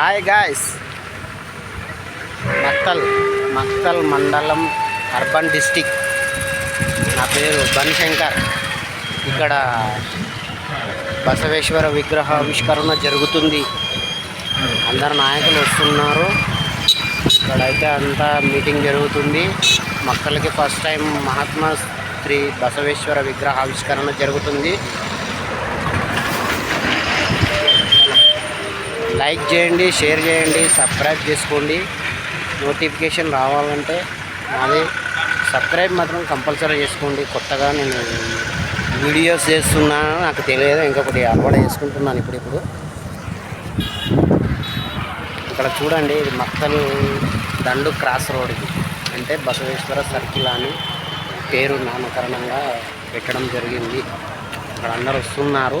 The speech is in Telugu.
హాయ్ గాయస్ మక్కల్ మక్కల్ మండలం అర్బన్ డిస్టిక్ నా పేరు బన్శంకర్. ఇక్కడ బసవేశ్వర విగ్రహ ఆవిష్కరణ జరుగుతుంది. అందరు నాయకులు వస్తున్నారు. ఇక్కడైతే అంతా మీటింగ్ జరుగుతుంది. మక్కలకి ఫస్ట్ టైం మహాత్మా శ్రీ బసవేశ్వర విగ్రహ ఆవిష్కరణ జరుగుతుంది. లైక్ చేయండి షేర్ చేయండి సబ్స్క్రైబ్ చేసుకోండి. నోటిఫికేషన్ రావాలంటే మాది సబ్స్క్రైబ్ మాత్రం కంపల్సరీ చేసుకోండి. కొత్తగా నేను వీడియోస్ చేస్తున్నాను నాకు తెలియదు. ఇంకొకటి అలవాటు చేసుకుంటున్నాను ఇప్పుడు ఇప్పుడు. ఇక్కడ చూడండి ఇది మక్కల్ దండు క్రాస్ రోడ్కి అంటే బసవేశ్వర సర్కిల్ అని పేరు నామకరణంగా పెట్టడం జరిగింది. ఇక్కడ అందరు వస్తున్నారు.